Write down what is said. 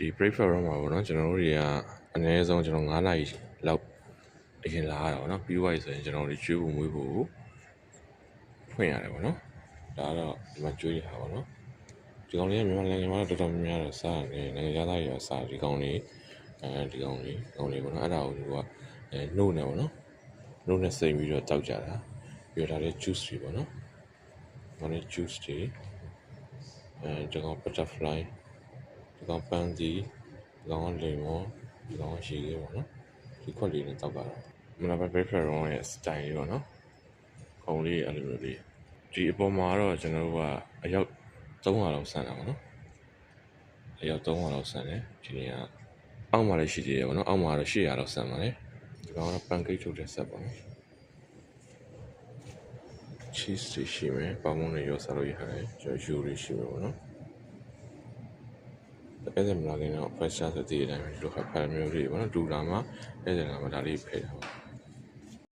ဒီ breakfast room မှာပေါ့နော်ကျွန်တော်တို့တွေကအနည်းဆုံးကျွန်တော်9နာရီလောက်အရင်လာရတာပေါ့နော်ပြီးသွားပြီဆိုရင်ကျွန်တော်တို့ကျွေးဖို့မွေးဖို့ဖွင့်ရတယ်ပေါ့နော်ဒါကတော့ဒီမှာကျွေးရတာပေါ့နော်ဒီကောင်လေးကမြန်မာနိုင်ငံမှာတော့တော်တော်များများတော့စားတယ်နိုင်ငံသားတွေရောစားဒီကောင်လေးအဲဒီကောင်လေးဒီကောင်လေးပေါ့နော်အဲ့ဒါကိုသူကအဲနှုတ်နေပေါ့နော်နှုတ်နဲ့စိမ့်ပြီးတော့တောက်ကြတာပြီးတော့ဒါလေး juice တွေပေါ့နော်ဒါလေး juice တွေအဲဒီကောင် butterfly ဒီကောင်ပန်းစီဒီကောင်လိမ်မောဒီကောင်ရေခဲပေါ့နော်ဒီခွက်လေးနဲ့တောက်ကြတာမနက်ပိုင်း breakfast room ရဲ့ style လေးပေါ့နော်ခုံလေးအဲ့လိုမျိုးလေးဒီအပေါ်မှာတော့ကျွန်တော်တို့ကအယောက်300လောက်ဆန်တာပေါ့နော်အယောက်300လောက်ဆန်တယ်ဒီနေ့ကအောက်မှာလည်းရှိသေးတယ်ပေါ့နော်အောက်မှာတော့800လောက်ဆန်ပါတယ်ဒီကောင်ကတော့ pancake ထုတ်တဲ့ set ပေါ့နော် cheese တွေရှိမယ်ပေါင်းမုံတွေရောစားလို့ရတယ်ကျွန်တော်ယူတွေရှိမယ်ပေါ့နော် အဲ့ဒါမလာခင်တော့ fresh ဆိုတည်တဲ့အတိုင်းပဲဒီလိုခါဖာမျိုးတွေပေါ့နော်ဒူလာမှာအဲ့ဒါကမှဒါလေးဖယ်တာပေါ့